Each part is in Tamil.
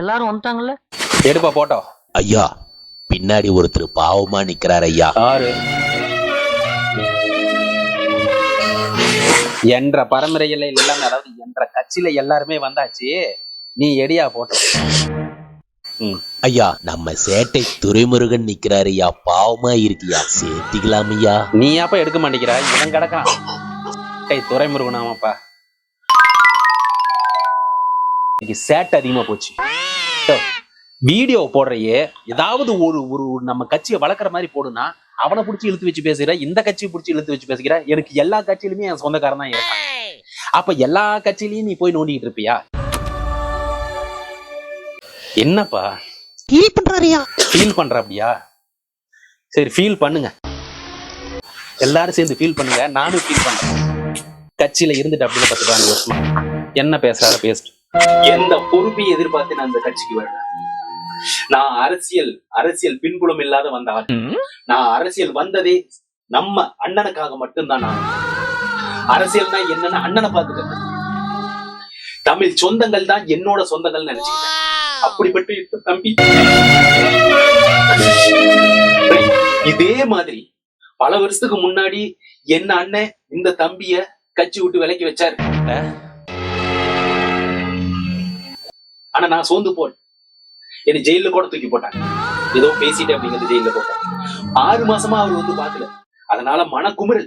எல்லாரும் வந்துட்டாங்கல்ல? எடுப்பா போட்டோ. ஐயா பின்னாடி ஒருத்தர் பாவமா நிக்கிறார் ஐயா. ஆறு என்ற பரம்பரையில எல்லாமே அதாவது என்ற கட்சியில எல்லாருமே வந்தாச்சு. நீ எடியா போட்டோ. ஐயா நம்ம சேட்டை துரைமுருகன் நிக்கிறாரு ஐயா. பாவமா இருக்கியா? சேர்த்திக்கலாம் ஐயா. நீ அப்ப எடுக்க மாட்டேங்கிற? இவன் கிடக்கான் டேய் துறைமுருகனாமாப்பா. இன்னைக்கு சேட் அதிகமா போச்சு. வீடியோ போடுறையே ஏதாவது ஒரு ஒரு நம்ம கட்சியை வளர்க்குற மாதிரி போடுனா அவனை பிடிச்சி இழுத்து வச்சு பேசுகிற இந்த கட்சியை பிடிச்சி இழுத்து வச்சு பேசுகிற எனக்கு எல்லா கட்சியிலுமே என் சொந்தக்காரன் தான் இருக்கான். அப்ப எல்லா கட்சியிலையும் நீ போய் நோண்டிக்கிட்டு இருப்பியா? என்னப்பா? ஃபீல் பண்றாருயா? ஃபீல் பண்ற அப்படியா சரி ஃபீல் பண்ணுங்க. எல்லாரும் சேர்ந்து ஃபீல் பண்ணுங்க நானும் ஃபீல் பண்றேன். கட்சியில இருந்துட்டு அப்படின்னு பத்து பதினஞ்சு வருஷமா என்ன பேசுறார பேசிட்டு. எந்த பொறுப்பையும் எதிர்பார்த்து நான் இந்த கட்சிக்கு வரேன் நான் அரசியல் அரசியல் பின்புலம் இல்லாத வந்த ஆள். நான் அரசியல் வந்ததே நம்ம அண்ணனுக்காக மட்டும்தான் நான். அரசியல்னா என்னன்னு அண்ணனை பார்த்துக்கிறேன் தமிழ் சொந்தங்கள் தான் என்னோட சொந்தங்கள் நினைச்சுக்கிட்டேன். அப்படிப்பட்ட தம்பி. இதே மாதிரி பல வருஷத்துக்கு முன்னாடி என்ன அண்ணன் இந்த தம்பிய கட்சி விட்டு விலக்கி வச்சாரு. ஆனா நான் சோர்ந்து போன். என்னை ஜெயில கூட தூக்கி போட்டாங்க. ஏதோ பேசிட்டேன் அப்படிங்கிறது ஜெயில போட்டாங்க ஆறு மாசமா அவர் வந்து பாக்கல அதனால மனக்குமுறல்.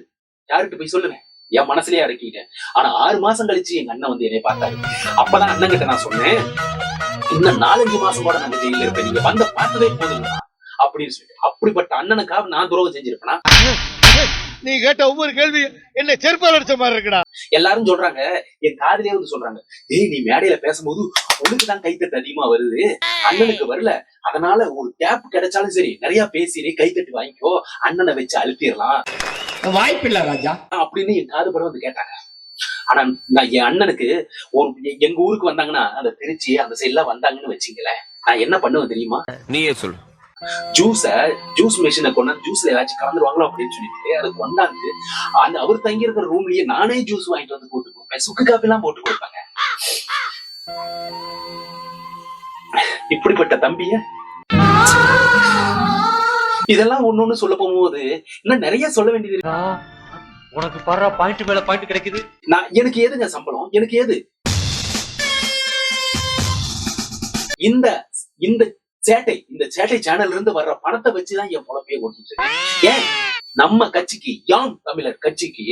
யாருக்கு போய் சொல்லுவேன் என் மனசுலயே அடக்கிட்டேன் ஆனா ஆறு மாசம் கழிச்சு எங்க அண்ணன் வந்து என்னை பார்த்தாரு. அப்பதான் அண்ணன் கிட்ட நான் சொன்னேன் இன்னும் நாலஞ்சு மாசம் கூட நாங்க ஜெயில இருப்பேன். நீங்க வந்த பார்த்ததே போதுங்களா அப்படின்னு சொல்லிட்டு. அப்படிப்பட்ட அண்ணனுக்காக நான் துரோகம் செஞ்சிருப்பேனா? நீ கேட்ட ஒவ்வொரு கேள்வி என்ன செருப்பால் அடிச்ச மாதிரி இருக்குடா. எல்லாரும் சொல்றாங்க என் காதுலயே வந்து சொல்றாங்க ஏய் நீ மேடையில பேசும்போது தான் கைத்தட்டு அதிகமா வருது. அண்ணனுக்கு வரல. அதனால ஒரு கேப் கிடைச்சாலும் சரி நிறைய பேசி நீ கைத்தட்டு வாங்கிக்கோ அண்ணனை வச்சு அழுத்திடலாம். வாய்ப்பில்ல ராஜா. அப்படின்னு என் காது படம் வந்து கேட்டாங்க. ஆனா நான் என் அண்ணனுக்கு ஒரு எங்க ஊருக்கு வந்தாங்கன்னா அந்த திருச்சி அந்த சைட்லாம் வந்தாங்கன்னு வச்சுங்களேன். நான் என்ன பண்ணுவேன் தெரியுமா? நீயே சொல்லு. ஜூஸ ஜூஸ் மிஷினை கொண்டாந்து ஜூஸ்ல ஏதாச்சும் கலந்துருவாங்களோ அப்படின்னு சொல்லிட்டு அதை கொண்டாந்து அந்த அவர் தங்கி இருக்கிற ரூம்லயே நானே ஜூஸ் வாங்கிட்டு வந்து போட்டு கொடுப்பேன் சுக்கு காப்பி எல்லாம் போட்டு கொடுப்பாங்க. இப்படிப்பட்ட தம்பிய? இதெல்லாம் ஒண்ணு சொல்ல போகும்போது இன்னும் நிறைய சொல்ல வேண்டியது இருக்கு. உனக்கு படுற பாயிண்ட் மேல பாயிண்ட் கிடைக்குது. நான் எனக்கு ஏதுங்க சம்பளம்? எனக்கு ஏது இந்த இந்த சேட்டை இந்த சேட்டை சேனல்ல இருந்து வர்ற பணத்தை வச்சுதான் என் பொழப்பையே ஓட்டிட்டு ஏன்? நம்ம கட்சிக்கு யாம் தமிழர் கட்சிக்கு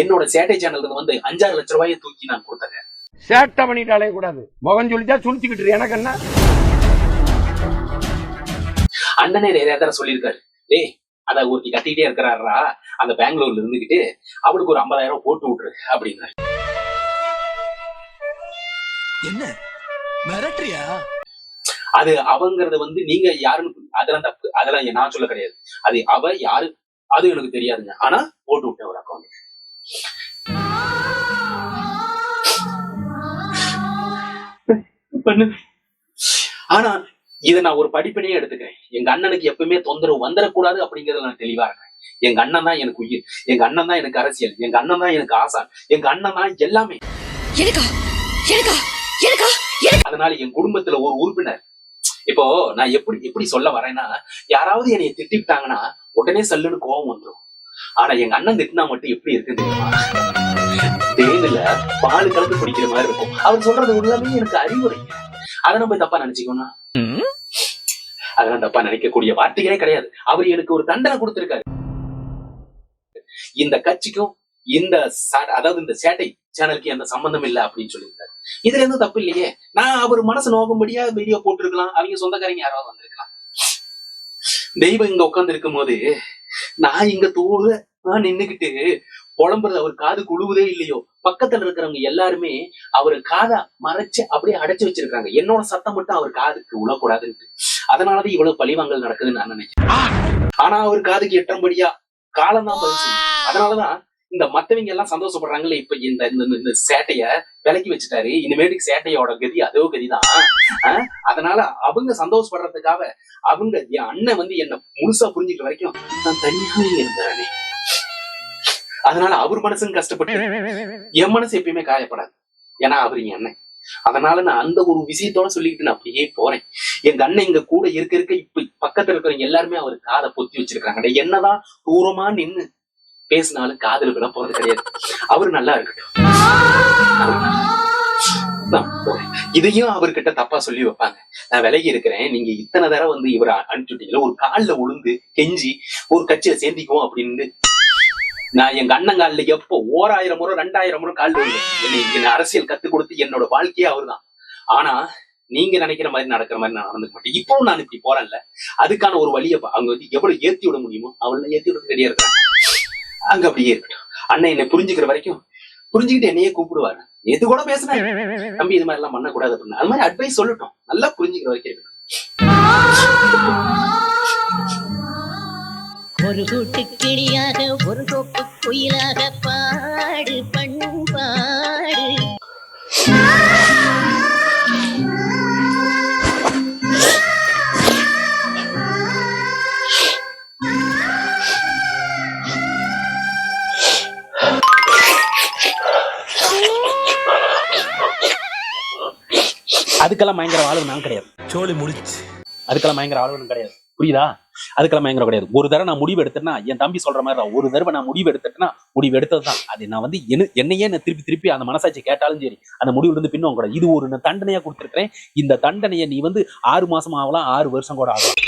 என்னோட சேட்டை சேனல்ல வந்து அஞ்சாறு லட்ச ரூபாயை தூக்கி நான் கொடுத்தேன் சேட்டை பண்ணிட்டாலே கூடாது. முகம் சொல்லிட்டா சுழிச்சுக்கிட்டு எனக்கு என்ன? அண்ணனே நிறைய தடவை சொல்லியிருக்காரு. டேய் அத ஒருத்தி கட்டிக்கிட்டே இருக்கிறாரா அந்த பெங்களூர்ல இருந்துகிட்டு அவளுக்கு ஒரு ஐம்பதாயிரம் ரூபாய் போட்டு விட்டுரு அப்படின்னாரு. என்ன? மிரட்டுறியா? அது அவங்கிறத வந்து நீங்க யாருன்னு அதெல்லாம் தப்பு. அதெல்லாம் நான் சொல்ல கிடையாது. அது அவ யாரு? அது எனக்கு தெரியாதுங்க. ஆனா போட்டு விட்டேன் ஒரு அக்கௌண்ட் பண்ணு. ஆனா இதை நான் ஒரு படிப்பினையே எடுத்துக்கிறேன். எங்க அண்ணனுக்கு எப்பவுமே தொந்தரவு வந்துடக்கூடாது அப்படிங்கறதுல நான் தெளிவா இருக்கேன் எங்க அண்ணன் தான் எனக்கு உயிர். எங்க அண்ணன் தான் எனக்கு அரசியல். எங்க அண்ணன் தான் எனக்கு ஆசான். எங்க அண்ணன் தான் எல்லாமே. அதனால என் குடும்பத்துல ஒரு உறுப்பினர். இப்போ நான் எப்படி எப்படி சொல்ல வரேன்னா யாராவது என்னைய திட்டிவிட்டாங்கன்னா உடனே சல்லுன்னு கோவம் வந்துடும் ஆனா எங்க அண்ணன் திட்டினா மட்டும் எப்படி இருக்கு தெரியுமா? தேனில பால் கலந்து குடிக்கிற மாதிரி இருக்கும். அவர் சொல்றது எல்லாமே எனக்கு அறிவுரைங்க அதை நம்ம தப்பா நினைச்சுக்கணும் அதெல்லாம் தப்பா நினைக்கக்கூடிய வார்த்தைகளே கிடையாது. அவர் எனக்கு ஒரு தண்டனை கொடுத்திருக்காரு. இந்த கட்சிக்கும் இந்த அதாவது இந்த சேட்டை சேனலுக்கு எந்த சம்பந்தம் இல்லை அப்படின்னு சொல்லியிருக்காரு. இதுல எந்த தப்பு இல்லையே? நான் அவர் மனசு நோக்கும்படியா வீடியோ போட்டிருக்கலாம். அவங்க சொந்தக்காரங்க யாராவது வந்திருக்கலாம். தெய்வம் இங்க உட்கார்ந்து இருக்கும் போது நான் இங்க தூர நான் நின்னுகிட்டு புலம்புறது அவர் காது குழுவுதே இல்லையோ? பக்கத்துல இருக்கிறவங்க எல்லாருமே அவர் காதை மறைச்சு அப்படியே அடைச்சு வச்சிருக்காங்க. என்னோட சத்தம் மட்டும் அவர் காதுக்கு உழக்கூடாதுன்ட்டு. அதனாலதான் இவ்வளவு பழிவாங்கல் நடக்குதுன்னு நான் நினைக்கிறேன். ஆனா அவர் காதுக்கு எட்டும்படியா காலம் தான் அதனாலதான் இந்த மத்தவங்க எல்லாம் சந்தோஷப்படுறாங்கல்ல இப்ப இந்த இந்த- இந்த சேட்டைய விலக்கி வச்சுட்டாரு. இனிமேட்டுக்கு சேட்டையோட கதி அதோ கதிதான். ஆஹ் அதனால அவங்க சந்தோஷப்படுறதுக்காக அவங்க என் அண்ணன் வந்து என்ன முழுசா புரிஞ்சுக்கிற வரைக்கும் நான் தனியாவே இருந்தேன். அதனால அவர் மனசும் கஷ்டப்பட்டு என் மனசு எப்பயுமே காயப்படாது. ஏன்னா அவர் என் அண்ணன். அதனால நான் அந்த ஒரு விஷயத்தோட சொல்லிக்கிட்டு நான் அப்படியே போறேன். எங்க அண்ணன் இங்க கூட இருக்க இருக்க இப்ப பக்கத்துல இருக்கிறவங்க எல்லாருமே அவர் காதை பொத்தி வச்சிருக்காங்க என்னதான் தூரமா நின்னு பேசினாலும் காதல் கூட போறது கிடையாது. அவரு நல்லா இருக்கட்டும். இதையும் அவர்கிட்ட தப்பா சொல்லி வைப்பாங்க. நான் விலகி இருக்கிறேன். நீங்க இத்தனை தடவை வந்து இவரை அனுப்பிச்சுட்டீங்களா ஒரு கால்ல உளுந்து கெஞ்சி ஒரு கட்சியில சேர்ந்திக்குவோம் அப்படின்னு நான் எங்க அண்ணன் எப்போ ஓராயிரம் முறை ரெண்டாயிரம் முறை கால் என்ன அரசியல் கத்து கொடுத்து என்னோட வாழ்க்கையே அவர்தான். ஆனா நீங்க நினைக்கிற மாதிரி நடக்கிற மாதிரி நான் நடந்துக்க மாட்டேன். இப்பவும் நான் இப்படி போறேன்ல. அதுக்கான ஒரு வழியை அங்க அவங்க வந்து எவ்வளவு ஏத்தி விட முடியுமோ அவளை ஏத்தி விட ரெடியா இருக்கிறாங்க அங்க அப்படியே இருக்கட்டும். அண்ணன் என்னை புரிஞ்சுக்கிற வரைக்கும் புரிஞ்சுக்கிட்டு என்னையே கூப்பிடுவாரு. எது கூட பேசுனா தம்பி இது மாதிரி எல்லாம் பண்ணக்கூடாது அப்படின்னு. அது மாதிரி அட்வைஸ் சொல்லட்டும். நல்லா புரிஞ்சுக்கிற வரைக்கும் இருக்கட்டும். ஒரு கூட்டு கிளியாக ஒரு தோப்பு குயிலாக பாடு பண்பாடு. அதுக்கெல்லாம் பயங்கர வாழ்வு நான் கிடையாது. சோழி முடிச்சு அதுக்கெல்லாம் பயங்கர ஆளுநரும் கிடையாது. புரியுதா? அதுக்கெல்லாம் பயங்கர கிடையாது. ஒரு தடவை நான் முடிவு எடுத்தேன்னா என் தம்பி சொல்ற மாதிரி ஒரு தடவை நான் முடிவு எடுத்துட்டேன்னா முடிவு எடுத்தது தான் அது நான் வந்து என்ன என்னையே நான் திருப்பி திருப்பி அந்த மனசாட்சி கேட்டாலும் சரி அந்த முடிவுல இருந்து பின்னும் கூட. இது ஒரு தண்டனையா கொடுத்துருக்கிறேன். இந்த தண்டனையை நீ வந்து ஆறு மாசம் ஆகலாம் ஆறு வருஷம் கூட ஆகலாம்.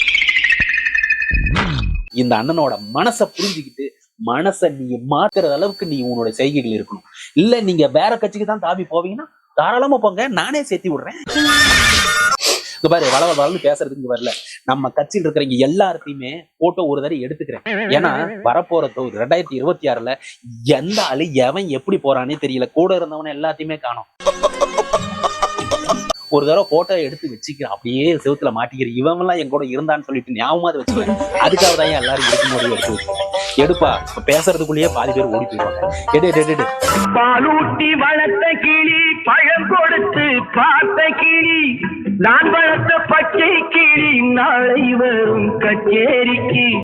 இந்த அண்ணனோட மனசை புரிஞ்சுக்கிட்டு மனசை நீ மாத்துற அளவுக்கு நீ உன்னோட செய்கைகள் இருக்கணும். இல்ல நீங்க வேற கட்சிக்கு தான் தாவி போவீங்கன்னா தாராளமா போங்க. நானே சேர்த்தி விடுறேன். இங்க பாரு வள வளர்ந்து பேசுறதுக்கு வரல. நம்ம கட்சியில் இருக்கிறவங்க எல்லாத்தையுமே போட்டோ ஒரு தடவை எடுத்துக்கிறேன். ஏன்னா வரப்போற தொகுதி ரெண்டாயிரத்தி இருபத்தி ஆறுல எந்த ஆளு எவன் எப்படி போறானே தெரியல. கூட இருந்தவன எல்லாத்தையுமே காணும். ஒரு தடவை போட்டோ எடுத்து வச்சுக்கிற அப்படியே செவுத்துல மாட்டிக்கிற இவன் எல்லாம் என் கூட இருந்தான்னு சொல்லிட்டு ஞாபகமா வச்சுக்கிறேன் அதுக்காக தான் எல்லாரும் இருக்கும்போது எடுத்து எடுப்பா பேசுறதுக்குள்ளேயே பாதி பேர் ஓடி போயிடுவாங்க. எடு எடு, எடு. பாலூட்டி வளர்த்த கிளி பழம் கொடுத்து பார்த்த கிளி. நான் வளர்த்த பச்சை கிளி நாளை வரும் கச்சேரிக்கு.